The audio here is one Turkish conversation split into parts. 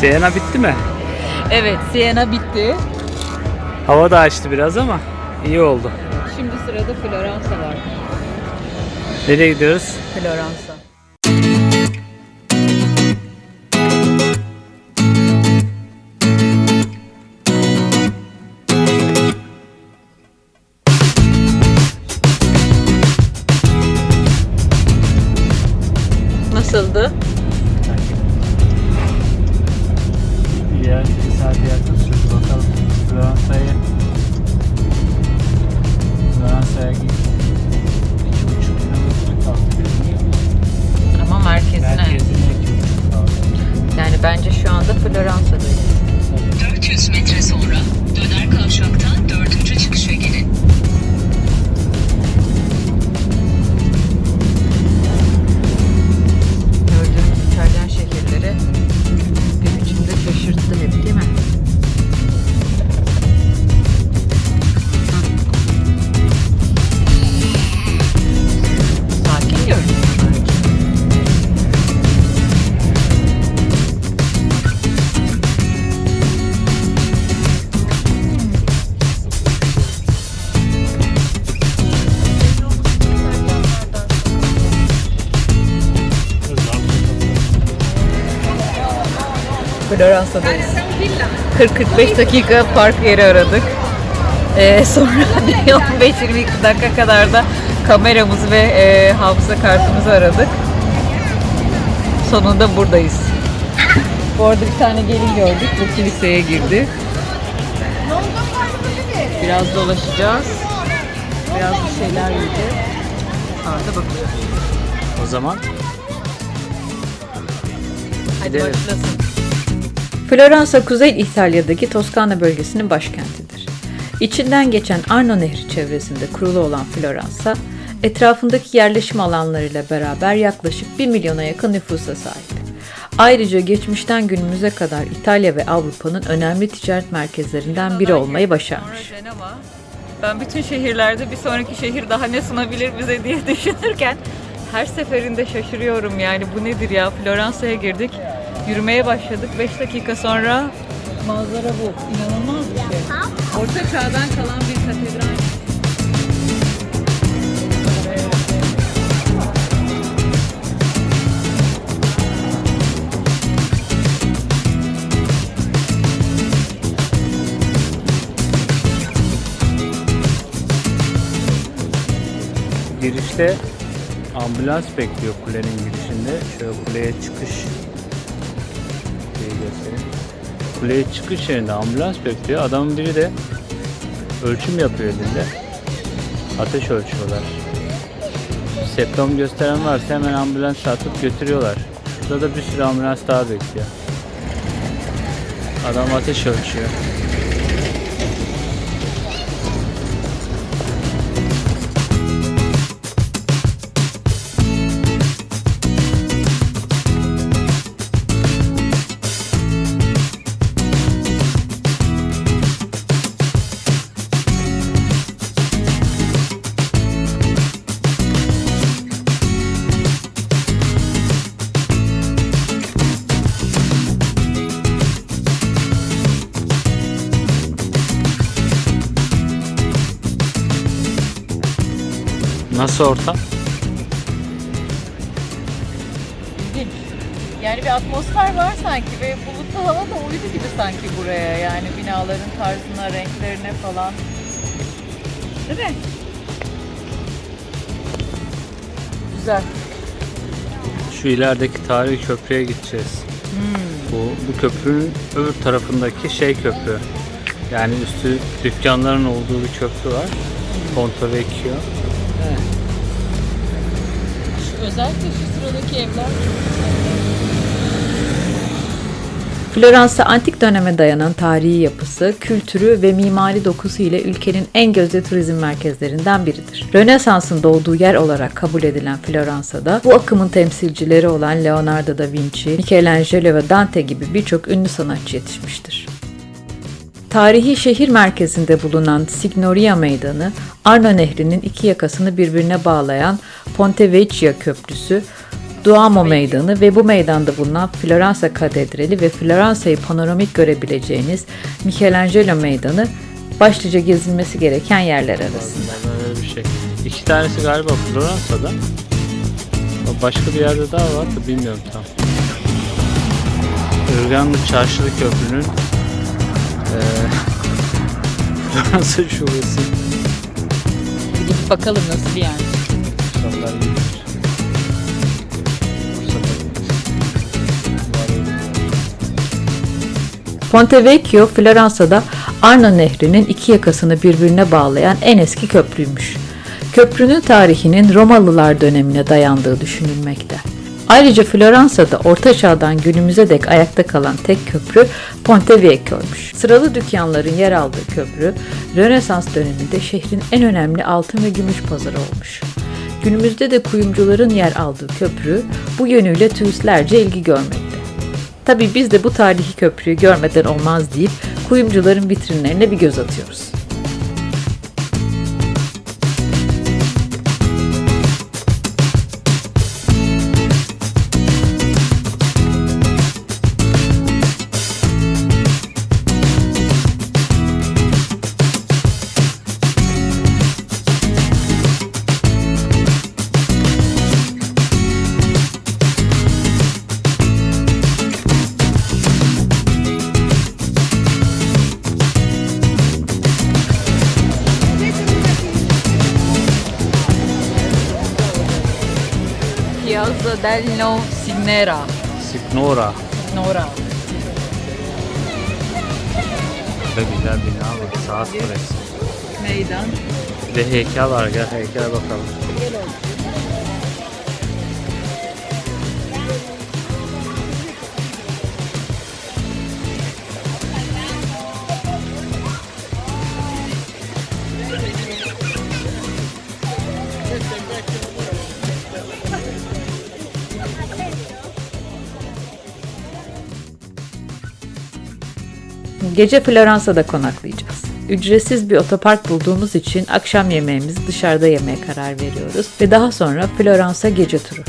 Siena bitti mi? Evet, Siena bitti. Hava da açtı biraz ama iyi oldu. Şimdi sırada Floransa var. Nereye gidiyoruz? Floransa. Floransa'dayız. 40-45 dakika park yeri aradık. Ee, sonra bir 15-20 dakika kadar da kameramızı ve e, hafıza kartımızı aradık. Sonunda buradayız. Bu arada bir tane gelin gördük. Bu kiliseye girdi. Biraz dolaşacağız. Biraz bir şeyler yiyeceğiz. Sonra da bakacağız. O zaman Hadi Gidelim. başlasın. Floransa Kuzey İtalya'daki Toskana bölgesinin başkentidir. İçinden geçen Arno Nehri çevresinde kurulu olan Floransa, etrafındaki yerleşim alanlarıyla beraber yaklaşık 1 milyona yakın nüfusa sahip. Ayrıca geçmişten günümüze kadar İtalya ve Avrupa'nın önemli ticaret merkezlerinden biri olmayı başarmış. Ben bütün şehirlerde bir sonraki şehir daha ne sunabilir bize diye düşünürken her seferinde şaşırıyorum yani bu nedir ya Floransa'ya girdik yürümeye başladık 5 dakika sonra manzara bu inanılmaz bir şey. Orta çağdan kalan bir katedral. girişte ambulans bekliyor kulenin girişinde. Şöyle kuleye çıkış göstereyim. Kuleye çıkış yerinde ambulans bekliyor. Adamın biri de ölçüm yapıyor elinde. Ateş ölçüyorlar. Septom gösteren varsa hemen ambulans atıp götürüyorlar. Şurada da bir sürü ambulans daha bekliyor. Adam ateş ölçüyor. Nasıl ortam? İlginç. Yani bir atmosfer var sanki ve bulutlu hava da uydu gibi sanki buraya yani binaların tarzına, renklerine falan. Değil mi? Güzel. Şu ilerideki tarihi köprüye gideceğiz. Bu, bu köprünün öbür tarafındaki şey köprü. Yani üstü dükkanların olduğu bir köprü var. Ponto Vecchio. Özellikle şu sıradaki evler Floransa antik döneme dayanan tarihi yapısı, kültürü ve mimari dokusu ile ülkenin en gözde turizm merkezlerinden biridir. Rönesans'ın doğduğu yer olarak kabul edilen Floransa'da bu akımın temsilcileri olan Leonardo da Vinci, Michelangelo ve Dante gibi birçok ünlü sanatçı yetişmiştir. Tarihi şehir merkezinde bulunan Signoria Meydanı, Arno Nehri'nin iki yakasını birbirine bağlayan Ponte Vecchia Köprüsü, Duomo Meydanı ve bu meydanda bulunan Floransa Katedrali ve Floransa'yı panoramik görebileceğiniz Michelangelo Meydanı başlıca gezilmesi gereken yerler arasında. Bir şey. İki tanesi galiba Floransa'da. Başka bir yerde daha var da bilmiyorum tam. Irganlı Çarşılı Köprü'nün eee Fransa şubesi. Gidip bakalım nasıl yani. Fırsatlar gibidir. Fırsatlar Ponte Vecchio, Floransa'da Arno Nehri'nin iki yakasını birbirine bağlayan en eski köprüymüş. Köprünün tarihinin Romalılar dönemine dayandığı düşünülmekte. Ayrıca Floransa'da Orta Çağ'dan günümüze dek ayakta kalan tek köprü Ponte Vecchio'ymuş. Sıralı dükkanların yer aldığı köprü, Rönesans döneminde şehrin en önemli altın ve gümüş pazarı olmuş. Günümüzde de kuyumcuların yer aldığı köprü bu yönüyle turistlerce ilgi görmekte. Tabii biz de bu tarihi köprüyü görmeden olmaz deyip kuyumcuların vitrinlerine bir göz atıyoruz. Piazza del Signera. Signora. Nora. Ve güzel bina var. Saat kulesi. Meydan. Ve heykel var. Gel heykele bakalım. Gece Floransa'da konaklayacağız. Ücretsiz bir otopark bulduğumuz için akşam yemeğimizi dışarıda yemeye karar veriyoruz ve daha sonra Floransa gece turu.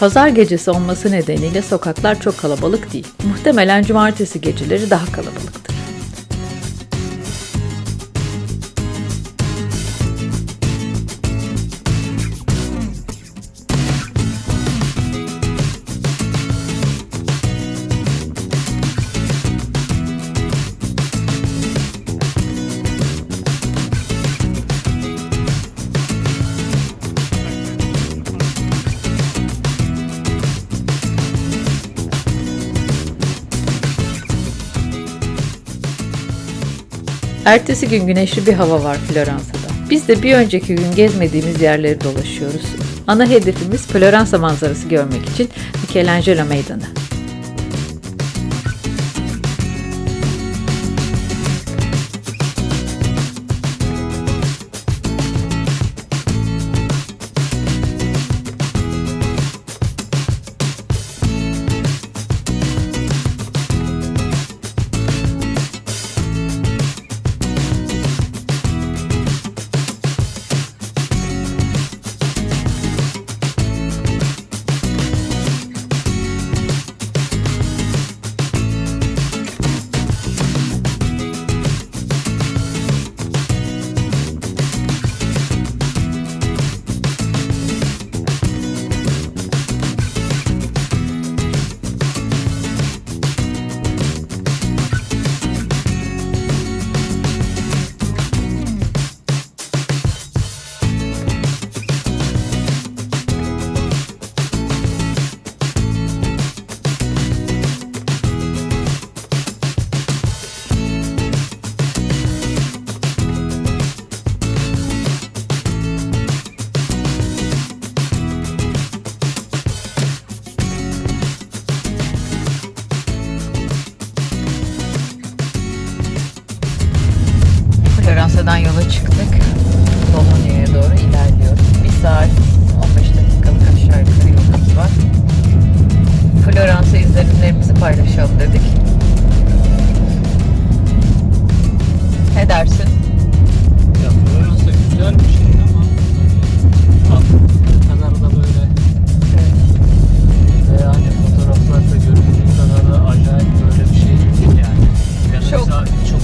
Pazar gecesi olması nedeniyle sokaklar çok kalabalık değil. Muhtemelen cumartesi geceleri daha kalabalıktır. Ertesi gün güneşli bir hava var Floransa'da. Biz de bir önceki gün gezmediğimiz yerleri dolaşıyoruz. Ana hedefimiz Floransa manzarası görmek için Michelangelo Meydanı.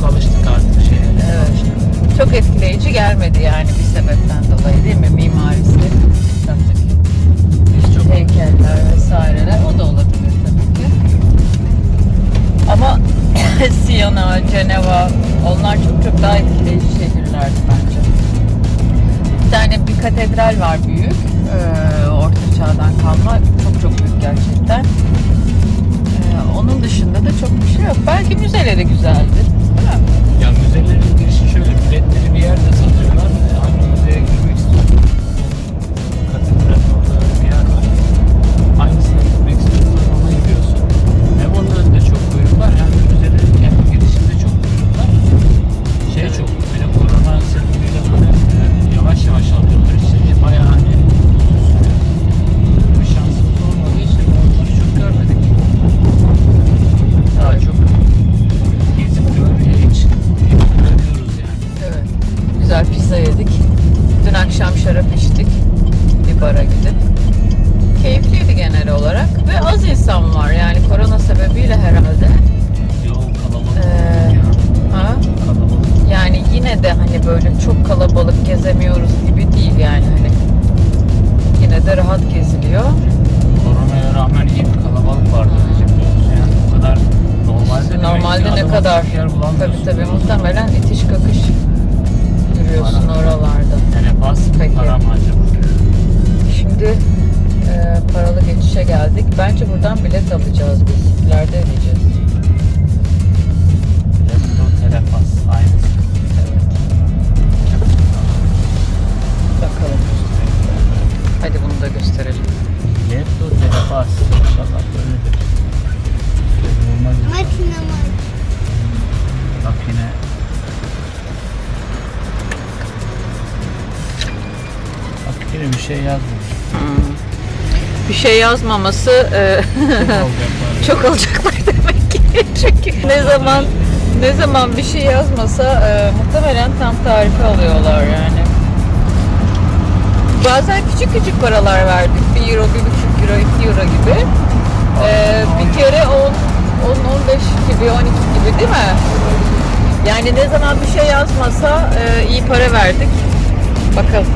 Alıştık artık şeye. Evet. Çok etkileyici gelmedi yani bir sebepten dolayı değil mi? Mimarisi, Biz çok heykeller vesaireler o da olabilir tabii ki. Ama Siyana, Ceneva onlar çok çok daha etkileyici şehirlerdi bence. Bir tane bir katedral var büyük. Ee, Orta çağdan kalma. Çok çok büyük gerçekten. Böyle çok kalabalık gezemiyoruz gibi değil yani hani. Yine de rahat geziliyor. Koronaya rağmen iyi bir kalabalık vardı biliyorsun yani o kadar normalde Normalde ne kadar tabii tabii muhtemelen itiş kakış yürüyorsun Para. oralarda. Telefaz Peki. para mı acaba? Şimdi e, paralı geçişe geldik. Bence buradan bilet alacağız biz. İleride ödeyeceğiz. Şey yazmaması e, Çok olacak var. çok alacaklar demek ki. Çünkü ne zaman ne zaman bir şey yazmasa e, muhtemelen tam tarifi alıyorlar yani. Bazen küçük küçük paralar verdik. 1 euro, 1,5 euro, 2 euro gibi. E, bir kere 10, 10, 15 gibi, 12 gibi değil mi? Yani ne zaman bir şey yazmasa e, iyi para verdik. Bakalım.